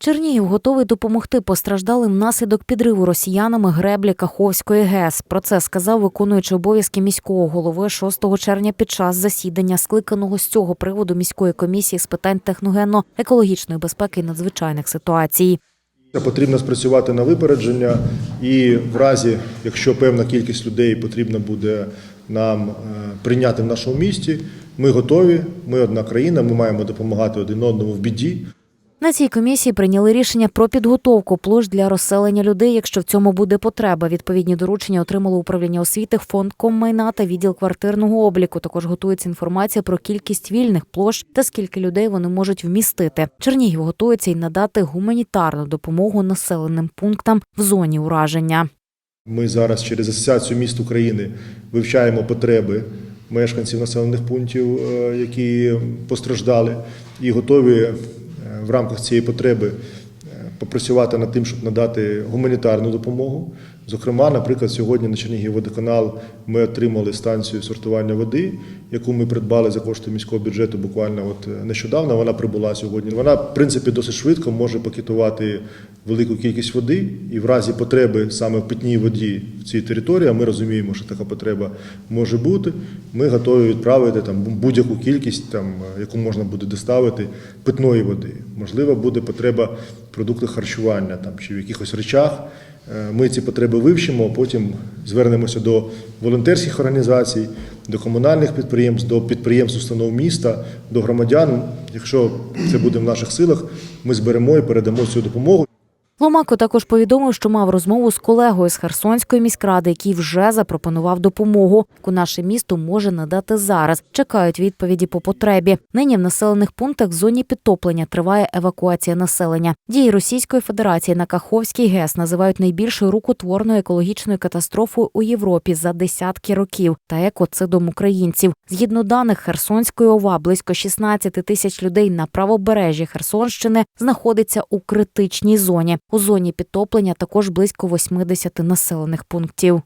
Чернігів готовий допомогти постраждалим внаслідок підриву росіянами греблі Каховської ГЕС. Про це сказав виконуючий обов'язки міського голови 6 червня під час засідання, скликаного з цього приводу міської комісії з питань техногенно-екологічної безпеки і надзвичайних ситуацій. Потрібно спрацювати на випередження, і в разі, якщо певна кількість людей потрібно буде нам е, прийняти в нашому місті, ми готові. Ми одна країна, ми маємо допомагати один одному в біді. На цій комісії прийняли рішення про підготовку площ для розселення людей, якщо в цьому буде потреба. Відповідні доручення отримало управління освіти, фонд коммайна та відділ квартирного обліку. Також готується інформація про кількість вільних площ та скільки людей вони можуть вмістити. Чернігів готується й надати гуманітарну допомогу населеним пунктам в зоні ураження. Ми зараз через Асоціацію міст України вивчаємо потреби мешканців населених пунктів, е, які постраждали, і готові в рамках цієї потреби е, попрацювати над тим, щоб надати гуманітарну допомогу. Зокрема, наприклад, сьогодні на Чернігівводоканал ми отримали станцію сортування води, яку ми придбали за кошти міського бюджету буквально от е, нещодавно. Вона прибула сьогодні. Вона, в принципі, досить швидко може пакетувати велику кількість води, і в разі потреби саме в питній воді в цій території, а ми розуміємо, що така потреба може бути. Ми готові відправити там будь-яку кількість, там е, яку можна буде доставити питної води. Можливо, буде потреба в продуктах харчування там чи в якихось речах. Е, Ми ці потреби вивчимо, потім звернемося до волонтерських організацій, до комунальних підприємств, до підприємств установ міста, до громадян. Якщо це буде в наших силах, ми зберемо і передамо цю допомогу. Ломако також повідомив, що мав розмову з колегою з Херсонської міськради, який вже запропонував допомогу, яку наше місто може надати зараз. Чекають відповіді по потребі. Нині в населених пунктах в зоні підтоплення триває евакуація населення. Дії Російської Федерації на Каховський ГЕС називають найбільшою рукотворною екологічною катастрофою у Європі за десятки років та екоцидом українців. Згідно даних Херсонської ОВА, близько 16 тисяч людей на правобережжі Херсонщини знаходиться у критичній зоні. У зоні підтоплення також близько 80 населених пунктів.